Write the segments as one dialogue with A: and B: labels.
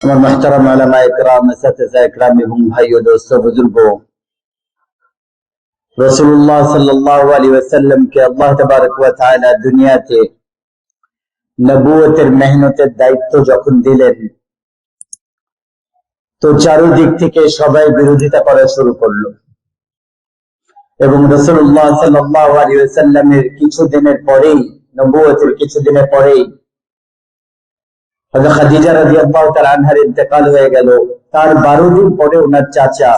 A: আমার মাহতারাম আলামা একরাম, সাথে একরাম এবং ভাই ও দোস্ত বুজুর্গ। রসুল্লাহ সাল্লাহ আলী ওয়াসাল্লামকে আল্লাহ তবারক তাআলা দুনিয়াতে নবুয়তের মেহনতের দায়িত্ব যখন দিলেন, তো চারুদিক থেকে সবাই বিরোধিতা করা শুরু করল। এবং রসুল্লাহ সাল্লাহ আলী ওয়াসাল্লামের কিছুদিনের পরেই, নবুয়তের কিছুদিনের পরেই খাদিজা রাদিয়াল্লাহু তাআলা আনহার ইন্তেকাল হয়ে গেল। তার বারো দিন পরে ওনার চাচা,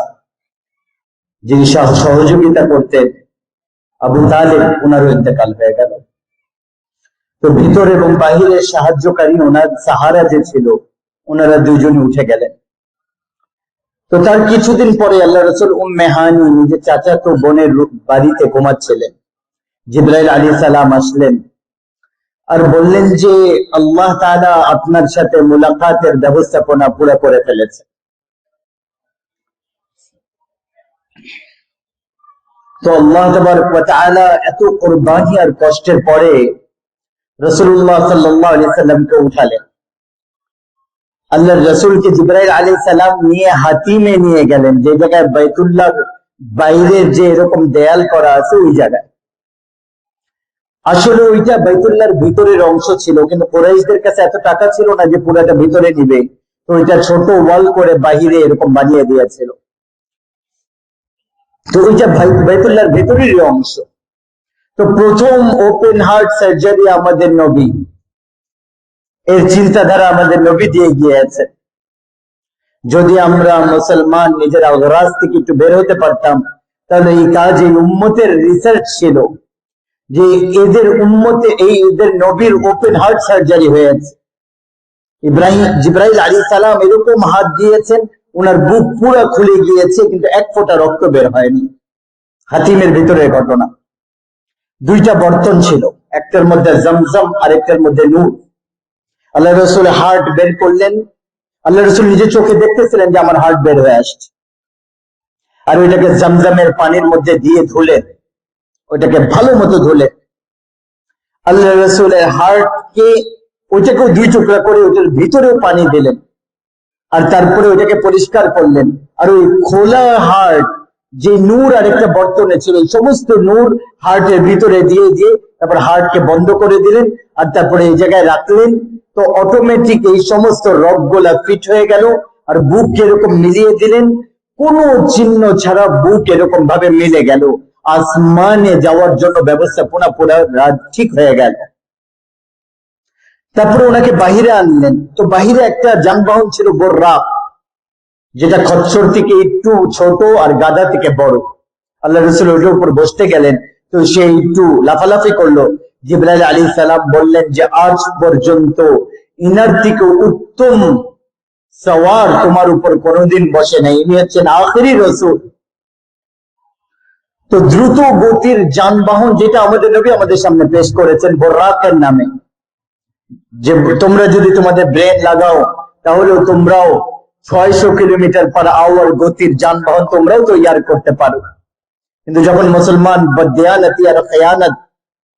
A: যিনি সহযোগিতা করতেন, আবু তালেব, ওনারও ইন্তেকাল হয়ে গেল। তো ভিতর এবং বাহিরে সাহায্যকারী ওনার সাহারা যে ছিল, ওনারা দুজনে উঠে গেলেন। তো তার কিছুদিন পরে আল্লাহ রসুল উম্মে হানি, নিজের চাচা তো বোনের বাড়িতে ঘুমাচ্ছিলেন। জিব্রাইল আলী সালাম আসলেন। আর বললেন যে আল্লাহ তাআলা আপনার সাথে মুলাকাতের ব্যবস্থাপনা পুরো করে ফেলেছে। তো আল্লাহ এত কুরবানি আর কষ্টের পরে আলাইহি সাল্লামকে উঠালেন। আল্লাহর রাসূলকে জিবরাইল আলাইহিস সালাম নিয়ে হাতিমে নিয়ে গেলেন। যে জায়গায় বাইতুল্লাহ বাইরের যে এরকম দেয়াল করা আছে, ওই জায়গায়। আসলে ওইটা বাইতুল্লাহর ভিতরের অংশ ছিল, কিন্তু কোরাইশদের কাছে এত টাকা ছিল না যে পুরাটা ভিতরে নিবে। তো ওইটা ছোট ওয়াল করে বাহিরে এরকম বানিয়ে দিয়েছিল। তো ওইটা বাইতুল্লাহর ভিতরেরই অংশ। তো প্রথম ওপেন হার্ট সার্জারি আমাদের নবী। এর চিন্তাধারা আমাদের নবী দিয়ে গিয়েছে। যদি আমরা মুসলমান নিজের আগ্রাজ থেকে একটু বের হতে পারতাম, তাহলে এই কাজ এই উম্মতের রিসার্চ ছিল। যে এদের উম্মতে এই এদের নবীর ওপেন হার্ট সার্জারি হয়েছে। ইব্রাহিম জিব্রাহিল আলী সালাম এরকম হাত দিয়েছেন ওনার বুক পুরো খুলে গিয়েছে, কিন্তু এক ফোঁটা রক্ত বের হয়নি। হাতিমের ভিতরের ঘটনা। দুইটা বর্তন ছিল, একটার মধ্যে জমজম আর একটার মধ্যে নূর। আল্লাহ রসুল হার্ট বের করলেন। আল্লাহ রসুল নিজে চোখে দেখতেছিলেন যে আমার হার্ট বের হয়ে আসছে। আর ওইটাকে জমজমের পানির মধ্যে দিয়ে ধুলেন। ওইটাকে ভালো মতো ধুলে আল্লাহ রসুলের হার্টকে ওইটাকেও দুই টুকরা করে ওইটার ভিতরেও পানি দিলেন আর তারপরে ওইটাকে পরিষ্কার করলেন। আর ওই খোলা হার্ট যে নূর আর একটা বর্তনে ছিল সমস্ত নূর হার্টের ভিতরে দিয়ে দিয়ে তারপর হার্টকে বন্ধ করে দিলেন আর তারপরে এই জায়গায় রাখলেন। তো অটোমেটিক এই সমস্ত রগগুলা ফিট হয়ে গেল আর বুক এরকম মিলিয়ে দিলেন। কোনো চিহ্ন ছাড়া বুক এরকম ভাবে মিলে গেল। আসমানে যাওয়ার জন্য ব্যবস্থাপনা পুরো ঠিক হয়ে গেল। তারপরে ওনাকে বাহিরে আনলেন। তো বাহিরে একটা যানবাহন ছিল বোর্রা, যেটা খচ্চর থেকে একটু ছোট আর গাদা থেকে বড়। আল্লাহ রসুল ওটার উপর বসতে গেলেন। তো সে একটু লাফালাফি করল। জিব্রাইল আলী সালাম বললেন যে, আজ পর্যন্ত ইনার থেকে উত্তম সওয়ার তোমার উপর কোনোদিন বসে নাই। ইনি হচ্ছেন আখেরি রসুল। তো দ্রুত গতির যানবাহন যেটা আমাদের নবী আমাদের সামনে পেশ করেছেন বোর্রাকের নামে। যে তোমরা যদি তোমাদের ব্রেন লাগাও, তাহলেও তোমরাও ছয়শো কিলোমিটার পার আওয়ার গতির যানবাহন তোমরাও তৈরি করতে পারো। কিন্তু যখন মুসলমান বদিয়ানতি খেয়ানত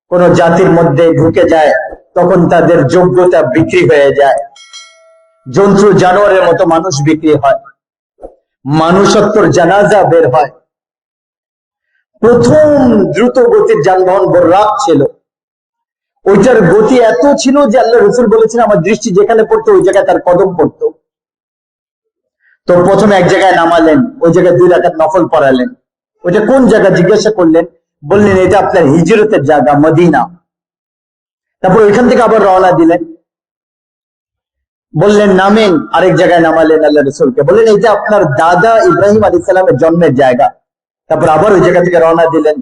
A: কোন জাতির মধ্যে ঢুকে যায়, তখন তাদের যোগ্যতা বিক্রি হয়ে যায়। জন্তু জানোয়ারের মতো মানুষ বিক্রি হয়। মানুষত্বর জানাজা বের হয়। প্রথম দ্রুত গতির যানবাহন বর্রাক ছিল। ওইটার গতি এত ছিল যে আল্লাহ রসুল বলেছেন, আমার দৃষ্টি যেখানে পড়তো, ওই জায়গায় তার কদম পড়তো। তো প্রথমে এক জায়গায় নামালেন, ওই জায়গায় দুই রাখাত নফল পড়ালেন। ওইটা কোন জায়গা? জিজ্ঞাসা করলেন, বললেন, এটা আপনার হিজরতের জায়গা, মদিনা। তারপর ওইখান থেকে আবার রওনা দিলেন। বললেন, নামেন। আরেক জায়গায় নামালেন আল্লাহ রসুলকে। বললেন, এটা আপনার দাদা ইব্রাহিম আলী জন্মের জায়গা। তারপর আবার ওই জায়গা থেকে রওনা দিলেন।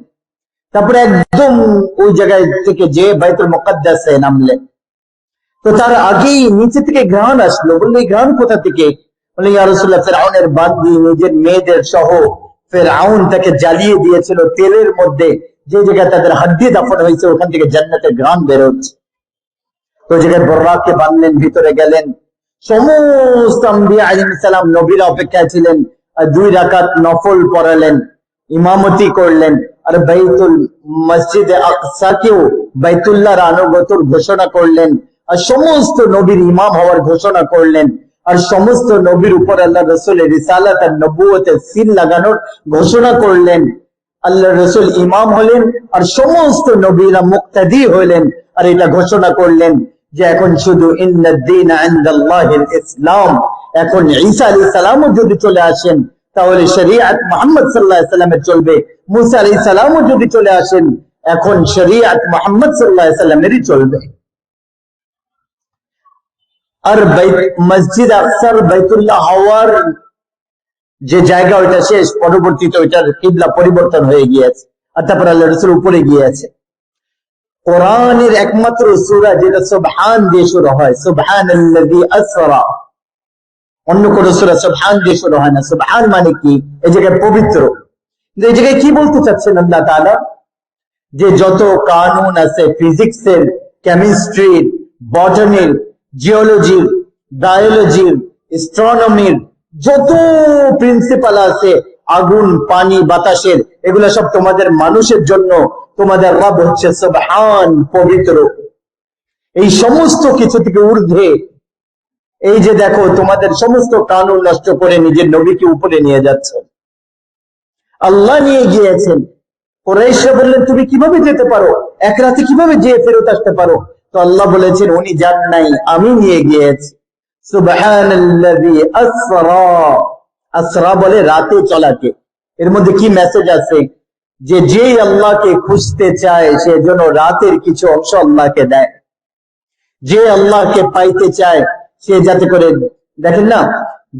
A: তারপরে একদম ওই জায়গায় থেকে যে বাইতুল মুকদ্দাসে নামলেন। তো তার আগেই নিচে থেকে ঘ্রাণ আসলো। বলল, এই ঘ্রাণ কোথা থেকে? বলল, ইয়া রাসূলুল্লাহ, ফেরাউনের বান্দি, নিজের মেয়েদের সহ ফেরাউন তাকে জ্বালিয়ে দিয়েছিল তেলের মধ্যে। যে জায়গায় তাদের হাড্ডি দাফন হয়েছে, ওখান থেকে জান্নাতের ঘ্রাণ বেরোচ্ছে তো জায়গায় বর্রাককে বানলেন, ভিতরে গেলেন। সমস্ত আলাইহিস সালাম নবীরা অপেক্ষায় ছিলেন। দুই রাকাত নফল পড়ালেন। ইমামতি করলেন। আর বাইতুল মসজিদে আকসাকেও বাইতুল্লাহর আনুগতর ঘোষণা করলেন। আর সমস্ত নবীর ইমাম হওয়ার ঘোষণা করলেন। আর সমস্ত নবীর উপর আল্লাহ রসুলের রিসালাত আর নবুয়তের সিল লাগানোর ঘোষণা করলেন। আল্লাহ রসুল ইমাম হলেন আর সমস্ত নবীরা মুক্তাদি হলেন। আর এটা ঘোষণা করলেন যে এখন শুধু ইন্দিন ইসলাম। এখন ঈসা আলী সালামও যদি চলে আসেন তাহলে শরিয়াত মোহাম্মদ সাল্লাহ সাল্লামের চলবে। মুসা আলী সালামও যদি চলে আসেন, এখন শরিয়াত মোহাম্মদ সাল্লাহ সাল্লামেরই চলবে। আর মসজিদ আকসার বাইতুল্লাহ হওয়ার যে জায়গা, ওইটা শেষ। পরবর্তীতে ওইটার কিবলা পরিবর্তন হয়ে গিয়েছে। আর তারপর আল্লাহ রসুল উপরে গিয়েছে। কোরআনের একমাত্র সুরা যেটা সুবহান দিয়ে শুরু হয় সুবহান আসরা। অন্য কোন সুরা সুবহান দিয়ে শুরু হয় না। সুবহান মানে কি? এই জায়গায় পবিত্র। কিন্তু এই জায়গায় কি বলতে চাচ্ছেন আল্লাহ তাআলা? যে যত কানুন আছে, ফিজিক্সের, কেমিস্ট্রির বটানির জিওলজির, বায়োলজির স্ট্রনমির যত প্রিন্সিপাল আছে, আগুন, পানি, বাতাসের, এগুলো সব তোমাদের মানুষের জন্য তোমাদের রব হচ্ছে সুবহান, পবিত্র। এই সমস্ত কিছু থেকে ঊর্ধ্বে এই যে দেখো, তোমাদের সমস্ত কানুন নষ্ট করে নিজের নবীকে উপরে নিয়ে যাচ্ছে। আল্লাহ নিয়ে গিয়েছেন। কোরাইশরা বললেন, তুমি কীভাবে যেতে পারো? এক রাতে কীভাবে যেয়ে ফেরত আসতে পারো? তো আল্লাহ বলেছেন, উনি যান নাই, আমি নিয়ে গিয়েছি। বলে রাতে চলাকে। এর মধ্যে কি মেসেজ আছে? যে যে আল্লাহকে খুঁজতে চায়, সে যেন রাতের কিছু অংশ আল্লাহকে দেয়। যে আল্লাহকে পাইতে চায় সে যাতে করে, দেখেন না,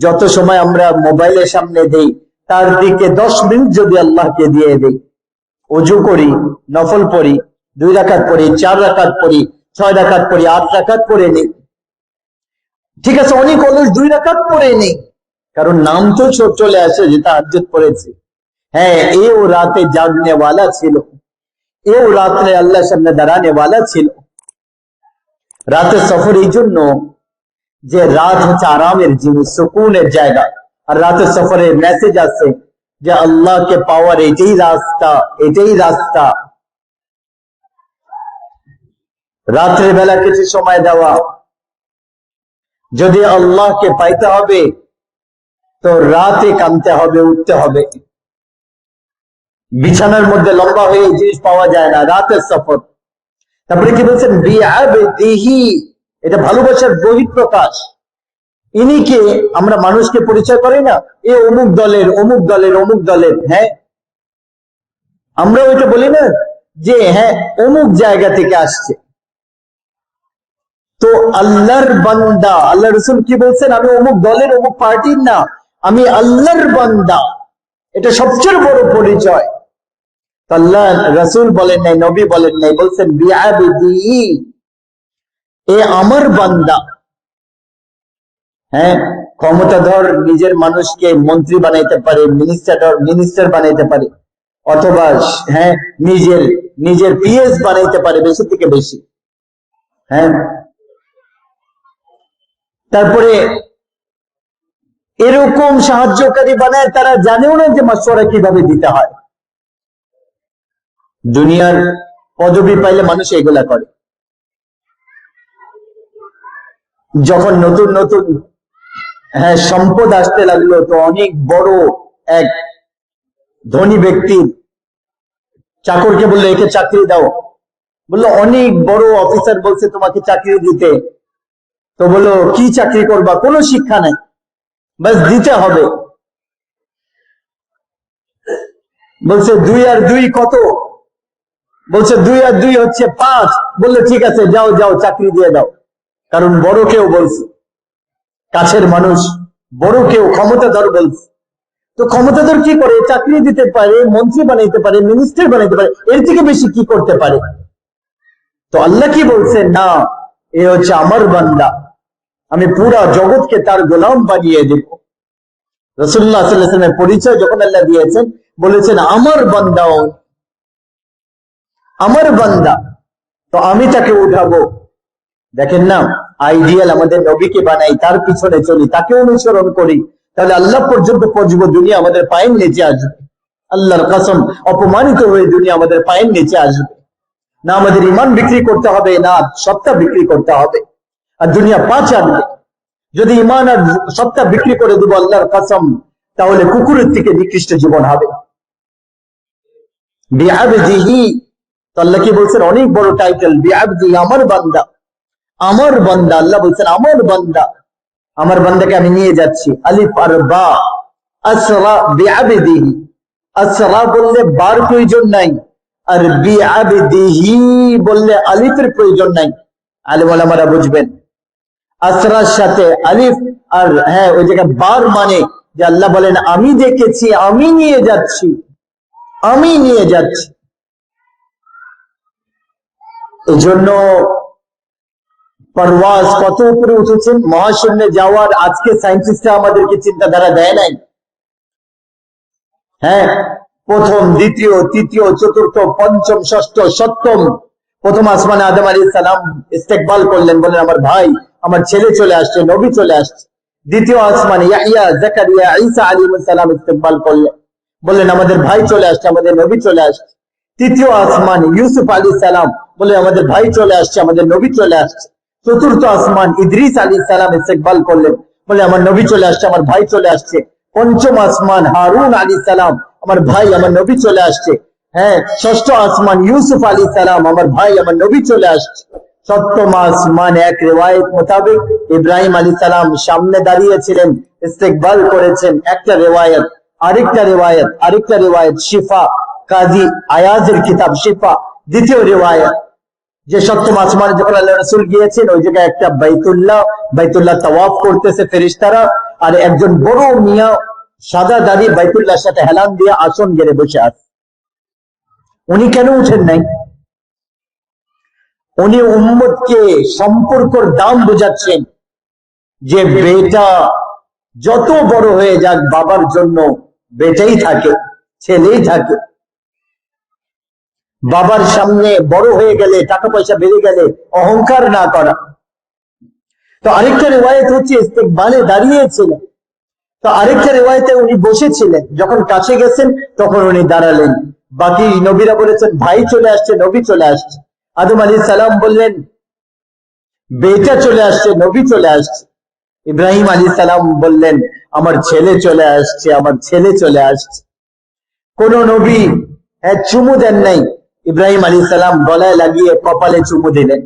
A: যত সময় আমরা মোবাইলের সামনে দেই, তার দিকে দশ মিনিট যদি আল্লাহকে দিয়ে দিই, অজু করি, নফল পড়ি, দুই রাখাত পড়ি, চার রাখাত পড়ি, ছয় রাখাত পড়ি, আট রাখাত পড়ে নেই। ঠিক আছে, অনেক অলস দুই রাখাত পড়ে নেই। কারণ নাম তো চলে আসে যেটা আজ্জত পড়েছে। হ্যাঁ এও রাতে জাগনেওয়ালা ছিল। এও রাত্রে আল্লাহ সামনে দাঁড়ানেওয়ালা ছিল। রাতে সফর এই জন্য যে রাত হচ্ছে আরামের জিনিস, সুকুনের জায়গা। আর রাতের সফরে মেসেজ আছে যে আল্লাহকে পাওয়ার এটাই রাস্তা এটাই রাস্তা। রাত্রে বেলা কিছু সময় দেওয়া। যদি আল্লাহকে পাইতে হবে, তো রাতে কামতে হবে, উঠতে হবে। বিছানার মধ্যে লম্বা হয়ে জিনিস পাওয়া যায় না, রাতের সফর। তারপরে কি বলছেন? বিআবিহি এটা ভালোবাসার বহিঃপ্রকাশ। ইনি কে? আমরা মানুষকে পরিচয় করি না? এ অমুক দলের অমুক দলের অমুক দলের হ্যাঁ? আমরা ওইটা বলি না যে হ্যাঁ অমুক জায়গা থেকে আসছে। তো আল্লাহর বান্দা, আল্লাহ রসুল কি বলছেন? আমি অমুক দলের, অমুক পার্টির না, আমি আল্লাহর বান্দা। এটা সবচেয়ে বড় পরিচয়। আল্লাহ রসুল বলেন নাই, নবী বলেন নাই, বলছেন বিআবিদি এ আমার বান্দা। হ্যাঁ ক্ষমতাধর নিজের মানুষকে মন্ত্রী বানাইতে পারে মিনিস্টার মিনিস্টার বানাইতে পারে, অথবা হ্যাঁ নিজের নিজের পিএস বানাইতে পারে বেশি থেকে বেশি। হ্যাঁ তারপরে এরকম সাহায্যকারী বানায়, তারা জানেও না যে মাসোয়ারা কীভাবে দিতে হয়। দুনিয়ার পদবি পাইলে মানুষ এগুলা করে। যখন নতুন নতুন হ্যাঁ সম্পদ আসতে লাগল, তো অনেক বড় এক ধনী ব্যক্তির চাকরকে বলল, একে চাকরি দাও। বলল, অনেক বড় অফিসার বলছে তোমাকে চাকরি দিতে। তো বলল, কি চাকরি করবা? কোনো শিক্ষা নাই। বাস দিতে হবে। বলছে, দুই আর দুই কত? বলছে, দুই আর দুই হচ্ছে পাঁচ। বললে, ঠিক আছে, যাও যাও, চাকরি দিয়ে দাও। কারণ বড় কেউ বলছে, কাছের মানুষ, বড় কেউ ক্ষমতাধর বলছে। তো ক্ষমতাধর কি করে? চাকরি দিতে পারে, মন্ত্রী বানাইতে পারে মিনিস্টার বানাইতে পারে, এর থেকে বেশি কি করতে পারে? তো আল্লাহ কি বলছে? না, এ হচ্ছে আমার বান্দা, আমি পুরা জগৎকে তার গোলাম বানিয়ে দেব। রসুল্লাহ সাল্লামের পরিচয় যখন আল্লাহ দিয়েছেন, বলেছেন, আমার বান্দাও আমার বান্দা। তো আমি তাকে উঠাবো। দেখেন না আইডিয়াল আমাদের নবীকে বানাই, তার পিছনে চলি, তাকে অনুসরণ করি, তাহলে আল্লাহ পর্যন্ত পৌঁছবো, দুনিয়া আমাদের পায়ের নিচে আসবে। আল্লাহর কসম, অপমানিত হয়ে দুনিয়া আমাদের পায়ের নিচে আসবে। না আমাদের ইমান বিক্রি করতে হবে, না সত্তা বিক্রি করতে হবে। আর দুনিয়া পা চাটবে যদি ইমান আর সবটা বিক্রি করে দেবো আল্লাহর কাসম, তাহলে কুকুরের থেকে নিকৃষ্ট জীবন হবে। বিআবদিহি আল্লাহ কি বলছেন? অনেক বড় টাইটেল বিআবদি আমার বান্দা। আমার বান্দা, আল্লাহ বলছেন, আমার বান্দা। আমার বান্দাকে আমি নিয়ে যাচ্ছি। আলিফ আর বা। আসরা বিআবদিহি। আসরা বললে বার প্রয়োজন নাই। আর বিআবদিহি বললে আলিফের প্রয়োজন নাই। আলিম ওলামারা বুঝবেন। আসরার সাথে আলিফ আর হ্যাঁ ওই জায়গায় বার মানে যে আল্লাহ বলেন, আমি দেখেছি, আমি নিয়ে যাচ্ছি। আমি নিয়ে যাচ্ছি। এই জন্য পরওয়াজ কত উপরে উঠেছেন? মহাশূন্যে যাওয়ার আজকে সায়েন্টিস্টরা আমাদেরকে চিন্তাধারা দেয় নাই। হ্যাঁ প্রথম, দ্বিতীয়, তৃতীয়, চতুর্থ, পঞ্চম, ষষ্ঠ, সপ্তম, প্রথম আসমানে আদম আলী সালাম ইস্তেকবাল করলেন বলেন, আমার ভাই, আমার ছেলে চলে আসছে, নবী চলে আসছে। দ্বিতীয় আসমানে ইয়াহিয়া, জাকারিয়া, ঈসা আলী সালাম ইস্তেকবাল করলেন। বললেন, আমাদের ভাই চলে আসছে, আমাদের নবী চলে আসছে। তৃতীয় আসমান ইউসুফ আলী সালাম বলে আমাদের ভাই চলে আসছে, আমাদের নবী চলে আসছে। চতুর্থ আসমান ইদ্রিস আলী সালাম ইস্তেকবাল করলেন। বলে, আমার নবী চলে আসছে, আমার ভাই চলে আসছে। পঞ্চম আসমান, হারুন আলী সালাম, আমার ভাই, আমার নবী চলে আসছে। হ্যাঁ ষষ্ঠ আসমান, ইউসুফ আলী সালাম, আমার ভাই, আমার নবী চলে আসছে। সপ্তম আসমান, এক রেওয়ায়ত মোতাবেক ইব্রাহিম আলী সালাম সামনে দাঁড়িয়েছিলেন, ইস্তেকবাল করেছেন। একটা রেওয়ায়ত, আরেকটা রেওয়ায়ত আরেকটা রেওয়ায়ত, শিফা, কাজী আয়াজের কিতাব শিফা, দ্বিতীয় রেওয়ায়ত। যে সপ্তম আসমানে যখন আল্লাহ রসুল গিয়েছেন, ওই জায়গায় একটা বাইতুল্লাহ বাইতুল্লাহ তাওয়াফ করতেছে ফেরিস্তারা আর একজন বড় মিয়া সাদা দাড়ি বাইতুল্লাহর সাথে হেলান দিয়ে আসন গেড়ে বসে আছে। উনি কেন উঠেন নাই? উনি উম্মতকে সম্পর্কর দাম বোঝাচ্ছেন যে বেটা যত বড় হয়ে যাক, বাবার জন্য বেটাই থাকে, ছেলেই থাকে। বাবার সামনে বড় হয়ে গেলে টাকা পয়সা বেড়ে গেলে অহংকার না করা। তো আরেকটা রেওয়ায়ত হচ্ছে, ইস্তেকবালে দাঁড়িয়েছিলেন। তো আরেকটা রেওয়ায়তে উনি বসেছিলেন। যখন কাছে গেছেন, তখন উনি দাঁড়ালেন। বাকি নবীরা বলেছেন, ভাই চলে আসছে, নবী চলে আসছে। আদম আলী সালাম বললেন, বেটা চলে আসছে, নবী চলে আসছে। ইব্রাহিম আলী সালাম বললেন, আমার ছেলে চলে আসছে, আমার ছেলে চলে আসছে। কোন নবী হ্যাঁ চুমু দেন নাই। ইব্রাহিম আলী সালাম গলায় লাগিয়ে কপালে চুমু দিলেন।